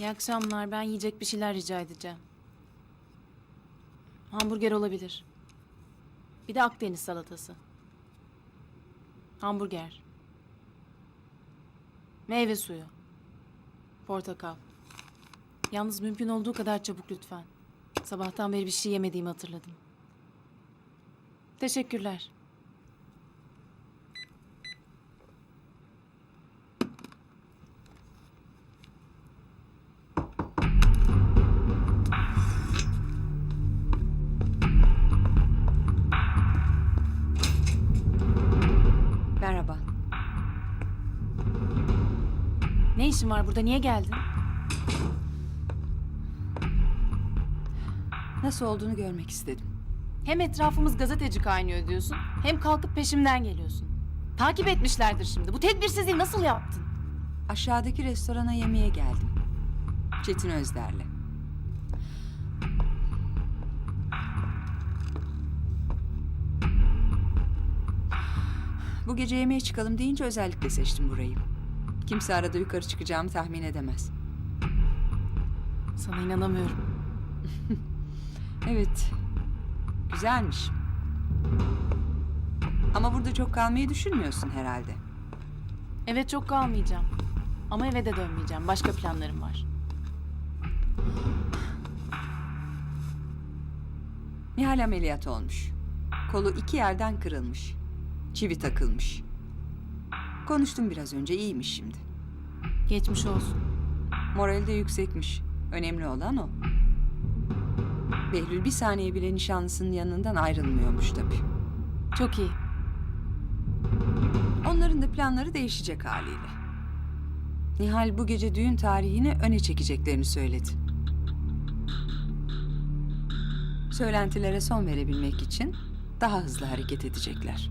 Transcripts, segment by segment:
İyi akşamlar. Ben yiyecek bir şeyler rica edeceğim. Hamburger olabilir. Bir de Akdeniz salatası. Hamburger. Meyve suyu. Portakal. Yalnız mümkün olduğu kadar çabuk lütfen. Sabahtan beri bir şey yemediğimi hatırladım. Teşekkürler. Ne işin var burada? Niye geldin? Nasıl olduğunu görmek istedim. Hem etrafımız gazeteci kaynıyor diyorsun, hem kalkıp peşimden geliyorsun. Takip etmişlerdir şimdi. Bu tedbirsizliği nasıl yaptın? Aşağıdaki restorana yemeğe geldim. Çetin Özder'le. Bu gece yemeğe çıkalım deyince özellikle seçtim burayı. Kimse arada yukarı çıkacağımı tahmin edemez. Sana inanamıyorum. Evet. Güzelmiş. Ama burada çok kalmayı düşünmüyorsun herhalde. Evet çok kalmayacağım. Ama eve de dönmeyeceğim. Başka planlarım var. Nihal ameliyat olmuş. Kolu iki yerden kırılmış. Çivi takılmış. Konuştum biraz önce iyiymiş şimdi. Geçmiş olsun. Morali de yüksekmiş. Önemli olan o. Behlül bir saniye bile nişanlısının yanından ayrılmıyormuş tabii. Çok iyi. Onların da planları değişecek haliyle. Nihal bu gece düğün tarihini öne çekeceklerini söyledi. Söylentilere son verebilmek için daha hızlı hareket edecekler.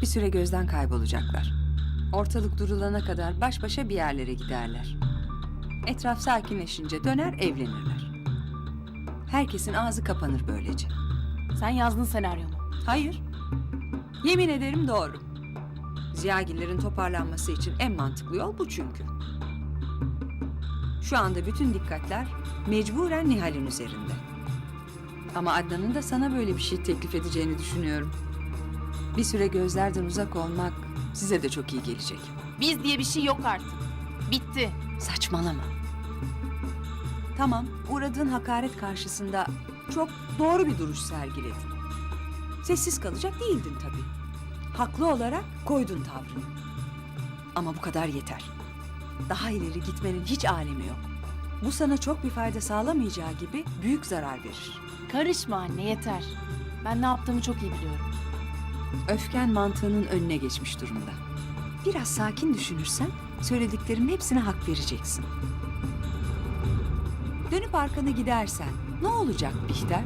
Bir süre gözden kaybolacaklar. Ortalık durulana kadar baş başa bir yerlere giderler. Etraf sakinleşince döner evlenirler. Herkesin ağzı kapanır böylece. Sen yazdın senaryomu. Hayır. Yemin ederim doğru. Ziyagillerin toparlanması için en mantıklı yol bu çünkü. Şu anda bütün dikkatler mecburen Nihal'in üzerinde. Ama Adnan'ın da sana böyle bir şey teklif edeceğini düşünüyorum. Bir süre gözlerden uzak olmak size de çok iyi gelecek. Biz diye bir şey yok artık. Bitti. Saçmalama. Tamam, uğradığın hakaret karşısında çok doğru bir duruş sergiledin. Sessiz kalacak değildin tabii. Haklı olarak koydun tavrını. Ama bu kadar yeter. Daha ileri gitmenin hiç alemi yok. Bu sana çok bir fayda sağlamayacağı gibi büyük zarar verir. Karışma anne yeter. Ben ne yaptığımı çok iyi biliyorum. Öfken mantığının önüne geçmiş durumda. Biraz sakin düşünürsen söylediklerimin hepsine hak vereceksin. Dönüp arkana gidersen ne olacak Bihter?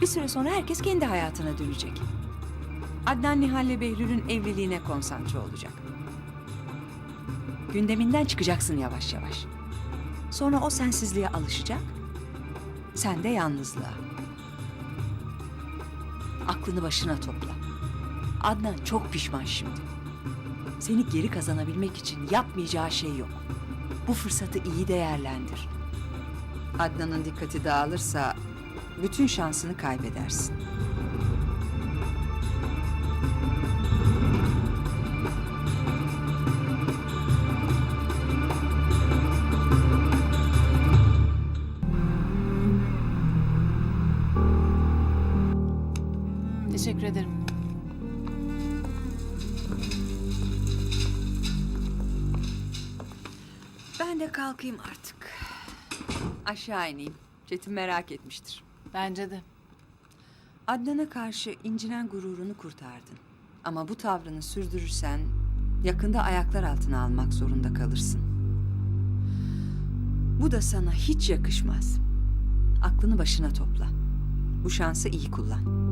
Bir süre sonra herkes kendi hayatına dönecek. Adnan Nihal'le Behlül'ün evliliğine konsantre olacak. Gündeminden çıkacaksın yavaş yavaş. Sonra o sensizliğe alışacak. Sen de yalnızlığa. Aklını başına topla. Adnan çok pişman şimdi. Seni geri kazanabilmek için yapmayacağı şey yok. Bu fırsatı iyi değerlendir. Adnan'ın dikkati dağılırsa bütün şansını kaybedersin. Teşekkür ederim. Ben de kalkayım artık. Aşağı ineyim. Çetin merak etmiştir. Bence de. Adnan'a karşı incinen gururunu kurtardın. Ama bu tavrını sürdürürsen yakında ayaklar altına almak zorunda kalırsın. Bu da sana hiç yakışmaz. Aklını başına topla. Bu şansı iyi kullan.